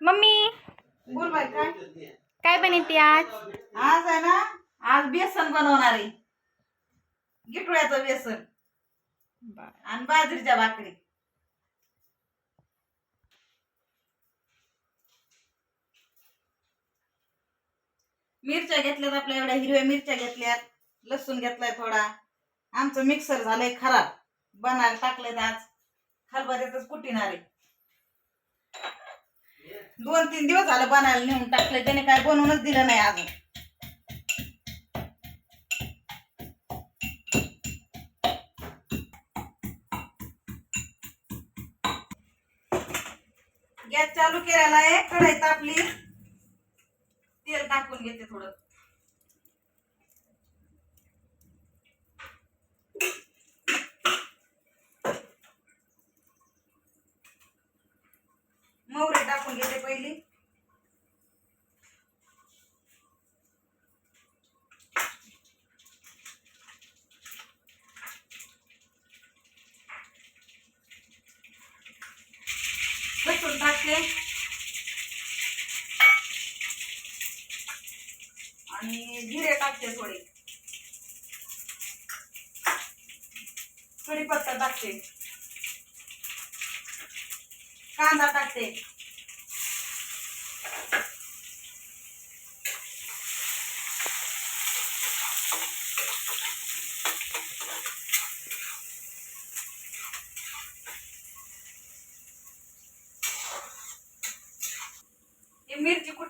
Mummy बोल बाई काय? काय बनवते आज? आज आहे ना आज बेसन बनवणार आहे. गिटोळ्याचं बेसन आणि बाजरीच्या भाकरी. मिरच्या घेतल्यात आपल्या एवढ्या हिरव्या मिरच्या घेतल्यात लसूण घेतलाय थोडा. आमचं मिक्सर झालंय खराब. बनायला टाकलेत आज. हरभऱ्यातच कुटिणार आहे दोन तीन दिवस झालं बनायला नेऊन टाकलं त्याने काय बनवूनच दिलं नाही अजून. गॅस चालू केलेला आहे. कढई तापली. तेल टाकून घेते थोडं. टाकून घेते पहिली. लसूण टाकते. आणि जिरे टाकते थोडे. कढीपत्ता टाकते. कांदा टाकते.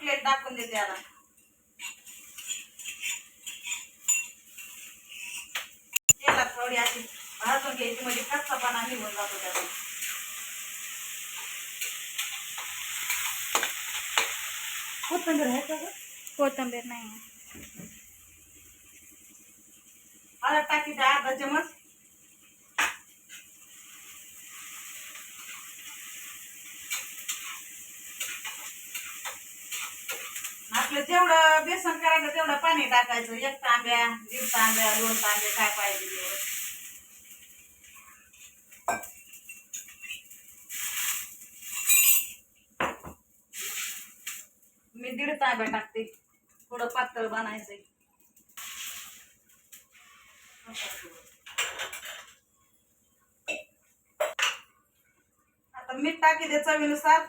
कुठले टाकून देते आता. तेलात थोडी अशी भाजून घ्यायची म्हणजे कच्चापणा निघून जातो कोथिंबीर आहे का? कोथंबीर नाही हळद टाकीचे अर्धा चमच जेवढं बेसन करायचं तेवढं पाणी टाकायचं. एक तांब्या दीड तांब्या दोन तांबे काय पाहिजे तेवढं मी दीड तांब्या टाकते. थोडं पातळ बनायचंय. आता मीठ टाकी दे चवीनुसार.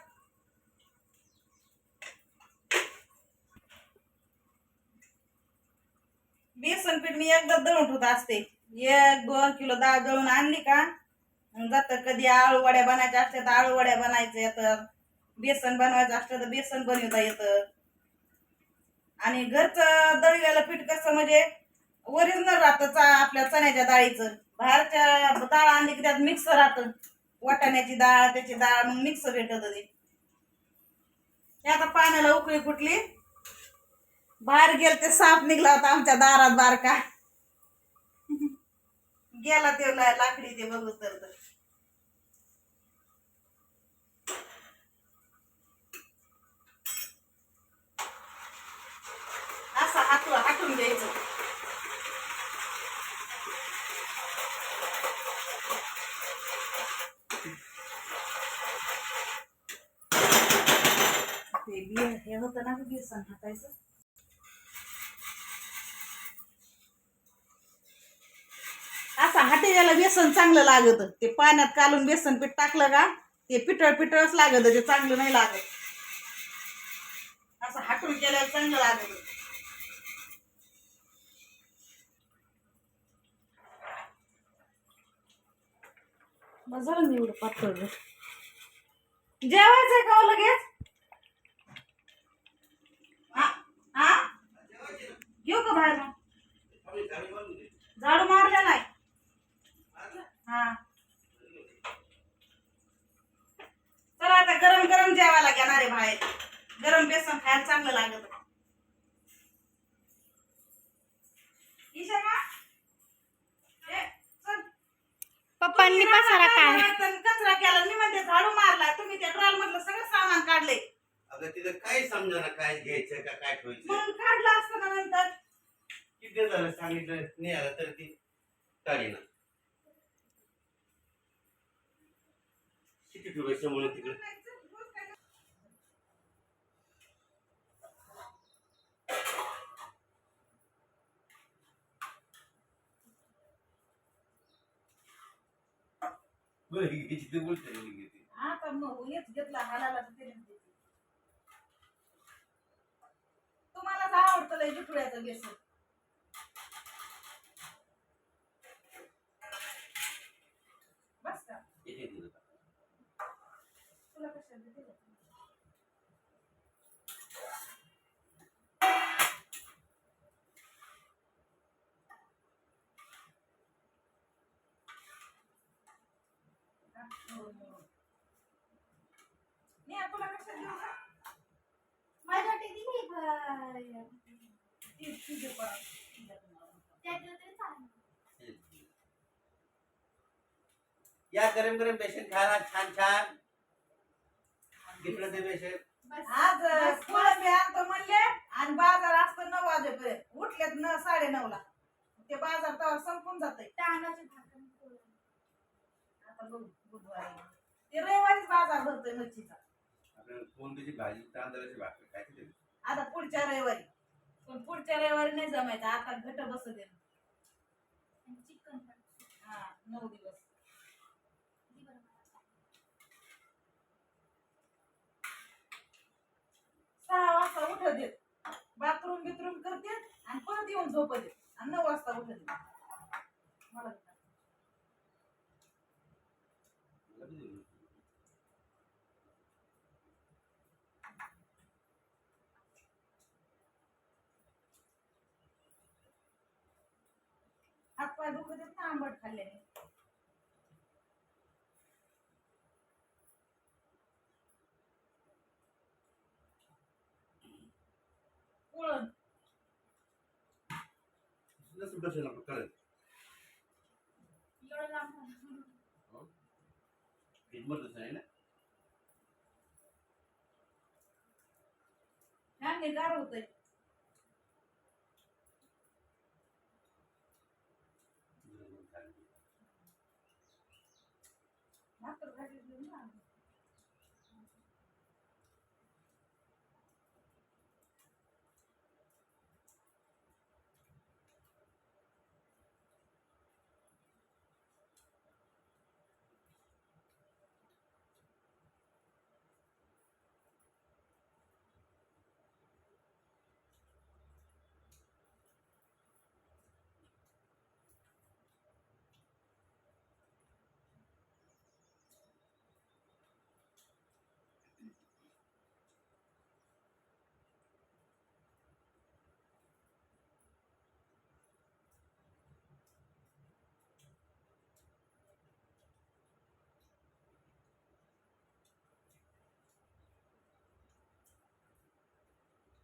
बेसन पीठ मी एकदा दळून ठेवत असते. एक दोन किलो डाळ दळून आणली का? जात कधी आळू वड्या बनायच्या असल्या तर आळू वड्या बनायचं येतं. बेसन बनवायचं असलं तर बेसन बनवता येतं. आणि घरचं दळलेलं पीठ कसं म्हणजे ओरिजिनल राहतं चा आपल्या चण्याच्या डाळीचं. बाहेरच्या डाळ आणली की त्यात मिक्स राहतं. वाटाण्याची डाळ त्याची डाळ मग मिक्स भेटत ते. ते आता पाण्याला उकळी फुटली बाहेर गेल ते साप निघला होता आमच्या दारात बारका. गेला ते लाकडी ते बघू तर असा असं हातू हाटून घ्यायचं. ते बी हे होतं ना गं बेसन हातायचं. असं हाटेच्याला बेसन चांगलं लागत ते पाण्यात कालून बेसन पीठ टाकलं का ते पिठळ पिठळच लागत ते चांगलं नाही लागत. असं हाटून केल्यावर चांगलं लागत. झालं एवढं पातळ. जेवायचंय का हो लगेच? हा हा घेऊ का बाहेर झाडू मारलेला हा. चला आता गरम गरम जेवायला घेणार आहे बाहेर. गरम बेसन खायला चांगलं लागत. पप्पांनी पसारा काय कचरा केला. मी म्हणते झाडू मारला. तुम्ही त्या ट्रॉल मधलं सगळं सामान काढले. अगं तिथं काय समजा काय घ्यायचं का काय ठेवायचं? मग काढलं असतं ना नंतर. किती झालं सांगितलं? नाही आलं तर ती काढीना. किती पैसे म्हणून तिकडे? बरं ही हा घेतला तर हो, आवडतं लय जुटुळ्याचं बेसन. तुला कशाला देते? नाही तुला कशाला देऊ का माझ्यासाठी दिली बाय. ती तुझे परत. त्यातलं तरी चालेल. हे घे. या गरम गरम बेसन खायला छान छान घेतलं ते. आज कोळंबी आणतो म्हणले आणि बाजार असतं नऊ वाजेपर्यंत. उठलेत न साडे नऊ ला ते बाजार तेव्हा संपून जाते तांदळाची भाकर पोळी. आता बघू बुधवारी. ते रविवारीच बाजार भरतोय मच्छीचा. आपल्याला कोणतीची भाजी तांदळाची भाकर खायची ते. आता पुढच्या रविवारी. पण पुढच्या रविवारी नाही जमायचं आता घट बसू दे. आणि चिकन पण. हा नऊ दिवस ती बरं मला. सहा वाजता उठत देत. बाथरूम बिथरूम करते आणि परत येऊन झोपत आणि नऊ वाजता उठत मला दे. हात पाय दुखत ना आंबट खाल्ल्याने. नसेल बेसन आपलं कळत एवढं लांब झालं. हिटमतच नाही ना ह्याने गार होतंय भाकर भाजी घेऊन ना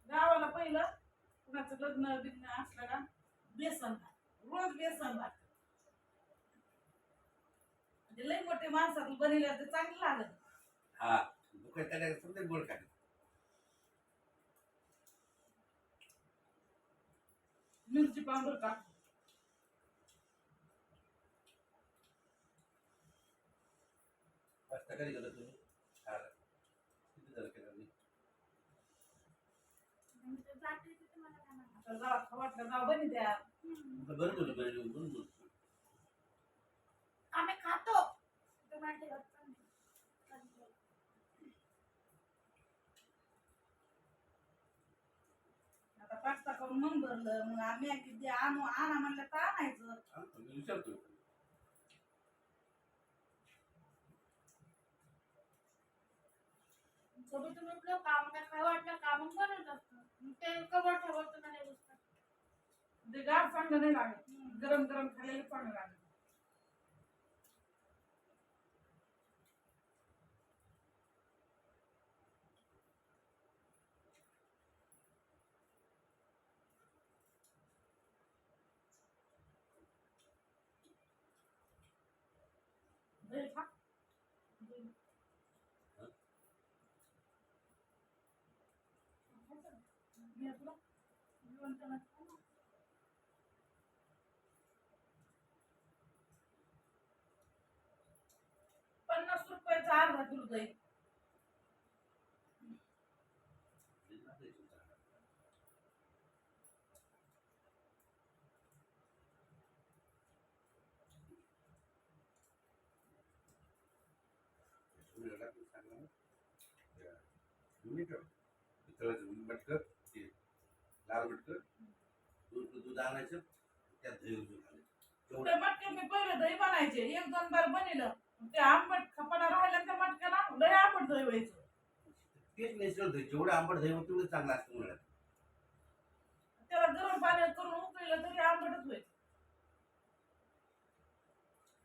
गावाला पहिलं कुणाचं लग्न बिग्न असलं का? बेसन भात. रोज बेसन भात. म्हणजे लई मोठे माणसात बनवलं तर चांगलं लागत हा त्याला समजा गोड खाते मिरची पावडर पास्ता कधी करता तुम्ही हा किती झालं केलं मी आणि ते जाते तिथे जावा खवाटलं जाव बनी द्या. हम्म. बरं बोलू बरं बोलू बरं बोलू आम्ही खातो. आता पास्ता करून मन भरलं. मग आम्ही किती आणू आणा म्हणलं तर आणायचं. हा मी विचारतो सोबतून उठलो काम काय काय वाटलं काम करत असतं ते कवर ठेवत नाही गार चांगलं नाही लागत. गरम गरम खाल्लेलं चांगलं लागत. पन्नास रुपयाचा अर्धा दूध आहे Thank you. मटकं दूध दूध आणायचं त्यात दही उजून घालायचं ते मटके मी पहिले दही बनायचे. एक दोन बार बनिलं. ते आंबट खपाला राहिला त्या मटक्याला लय आंबट दही व्हायचं. तेच नॅचरल दही. जेवढं आंबट दही होतं तेवढं चांगलं असतं उन्हाळ्यात त्याला गरम पाण्यात करून उकळलं तरी आंबटच व्हायचं.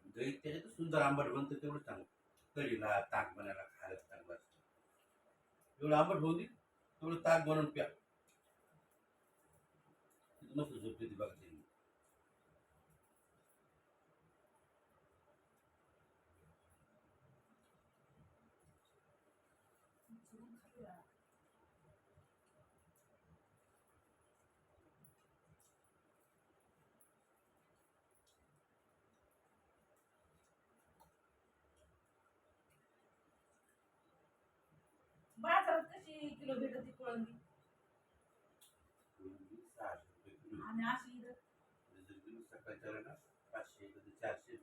दही त्याच्यात सुंदर आंबट बनतं तेवढं चांगलं. कढीला ताक बनायला खायला चांगलं असतं. एवढं आंबट होऊ दे तेवढं ताक बनवून प्या. मस्त झोपते ती बघा ते. बाजारात कशी किलो भेटत कोळंबी सहाशे रुपये किलो आणि अशी किलो पाचशे कधी चारशे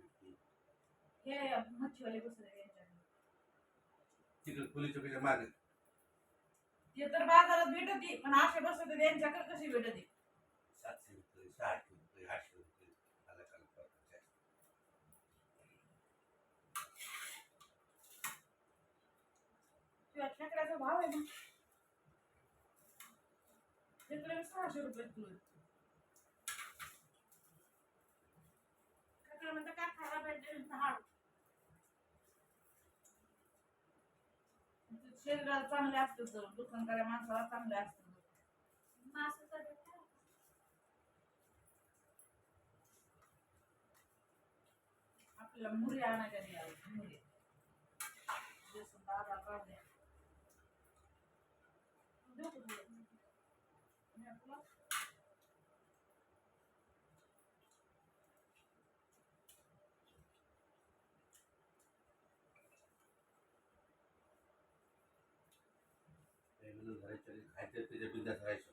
हे मच्छीवाले बसले यांच्याकडे. तिकडे मागे. ते तर बाजारात भेटते पण असे बसते त्यांच्याकडे कशी भेटते? सातशे रुपये सहाशे रुपये आठशे रुपये. किंवा खेकड्याचा भाव आहे ना? खेकडे सहाशे रुपये किलो आहे. खेकडे म्हणतात काय खायला भेटते हाड शरीराला चांगले असते तर दुकानकाऱ्या माणसाला चांगले असतं आपल्याला मुरी आणायच्या मुरी दादा काढल्या देऊ का तुला? नाही तुला? ते म्हणून घराच्या घरी खायचं त्याच्या बिंदास राहायचं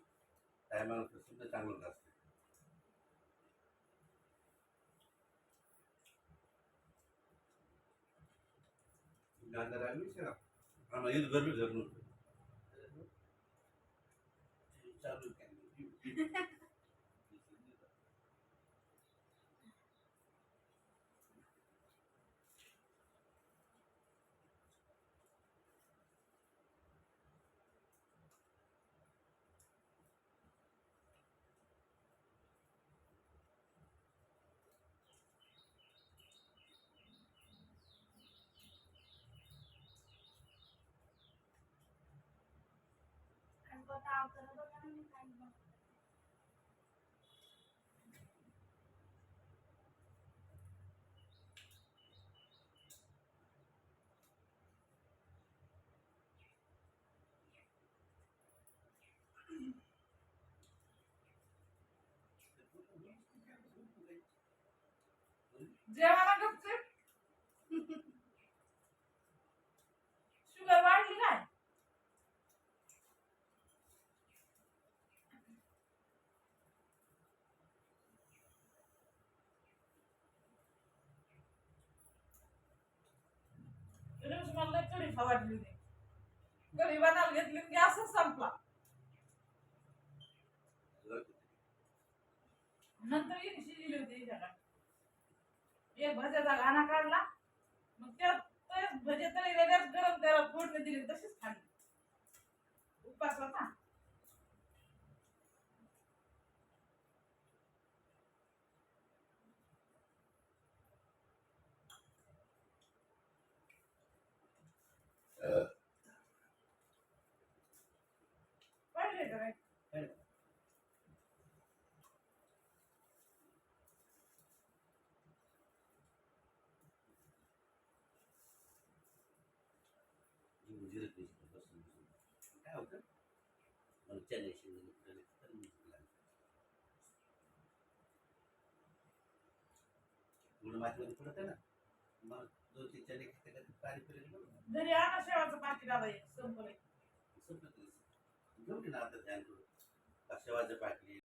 टायमाला सुद्धा चांगलं असतं गांधा लागली सर आम्हाला येत घर घर नव्हतं चालू केलं. आणि बघा अवतार बघा ना मी काय बनवते. जेवायला गपचे शुगर वाढली काय दिवस मला लय कढी वाटली होती कढी घेतली की असं संपला. नंतर एक दिली होती हिच्याकडे एक भज्याचा घाणा काढला. मग त्यात भजे तळलेले गरम त्याला फोडणी दिली तशीच खाल्ली. उपास होता पाहिले का काय? काय होतं? मग चणे शिंदे गुड मातीमध्ये पडत आहे ना? मग दोन तीन चणे खाते का पाणी घरी आणा शेवाचं पाकिट आता एक संपलंय संपलं घेऊन ये ना आता ध्यान शेवाचं पाकली